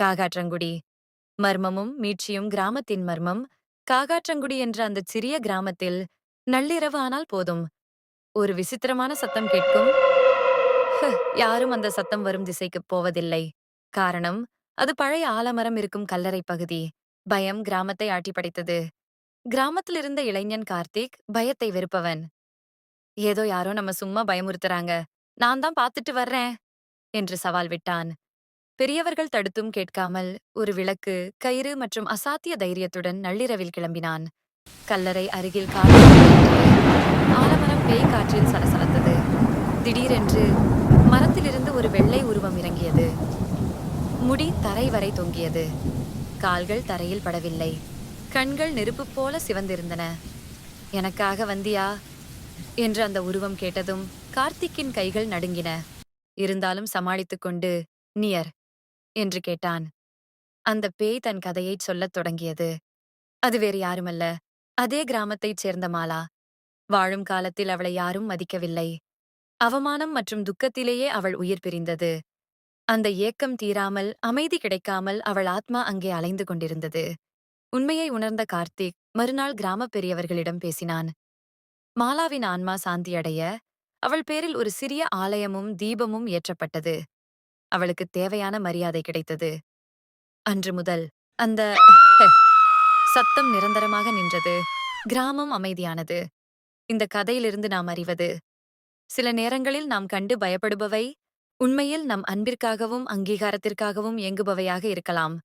காகாற்றங்குடி. மர்மமும் மீட்சியும் கிராமத்தின் மர்மம். காகாற்றங்குடி என்ற அந்த சிறிய கிராமத்தில் நள்ளிரவு ஆனால் போதும். ஒரு விசித்திரமான சத்தம் கேட்கும். யாரும் அந்த சத்தம் வரும் திசைக்குப் போவதில்லை. காரணம் அது பழைய ஆலமரம் இருக்கும் கல்லறை பகுதி. பயம் கிராமத்தை ஆட்டி படைத்தது. கிராமத்தில் இருந்த இளைஞன் கார்த்திக் பயத்தை வெறுப்பவன். ஏதோ யாரோ நம்ம சும்மா பயமுறுத்துறாங்க. நான் தான் பார்த்துட்டு வர்றேன் என்று சவால் விட்டான். பெரியவர்கள் தடுத்தும் கேட்காமல் ஒரு விளக்கு கயிறு மற்றும் அசாத்திய தைரியத்துடன் நள்ளிரவில் கிளம்பினான். கல்லறை அருகில் காற்று ஆலமரம் பேய் காற்றில் சலசலத்தது. திடீரென்று மரத்திலிருந்து ஒரு வெள்ளை உருவம் இறங்கியது. முடி தரை வரை தொங்கியது. கால்கள் தரையில் படவில்லை. கண்கள் நெருப்பு போல சிவந்திருந்தன. எனக்காக வந்தியா? என்று அந்த உருவம் கேட்டதும் கார்த்திக்கின் கைகள் நடுங்கின. இருந்தாலும் சமாளித்துக் கொண்டு நியர் என்று கேட்டான். அந்த பேய் தன் கதையைச் சொல்லத் தொடங்கியது. அது வேறு யாருமல்ல. அதே கிராமத்தைச் சேர்ந்த மாலா. வாழும் காலத்தில் அவளை யாரும் மதிக்கவில்லை. அவமானம் மற்றும் துக்கத்திலேயே அவள் உயிர் பிரிந்தது. அந்த ஏக்கம் தீராமல் அமைதி கிடைக்காமல் அவள் ஆத்மா அங்கே அலைந்து கொண்டிருந்தது. உண்மையை உணர்ந்த கார்த்திக் மறுநாள் கிராமப் பெரியவர்களிடம் பேசினான். மாலாவின் ஆன்மா சாந்தியடைய அவள் பேரில் ஒரு சிறிய ஆலயமும் தீபமும் ஏற்றப்பட்டது. அவளுக்கு தேவையான மரியாதை கிடைத்தது. அன்று முதல் அந்த சத்தம் நிரந்தரமாக நின்றது. கிராமம் அமைதியானது. இந்த கதையிலிருந்து நாம் அறிவது சில நேரங்களில் நாம் கண்டு பயப்படுபவை உண்மையில் நம் அன்பிற்காகவும் அங்கீகாரத்திற்காகவும் இயங்குபவையாக இருக்கலாம்.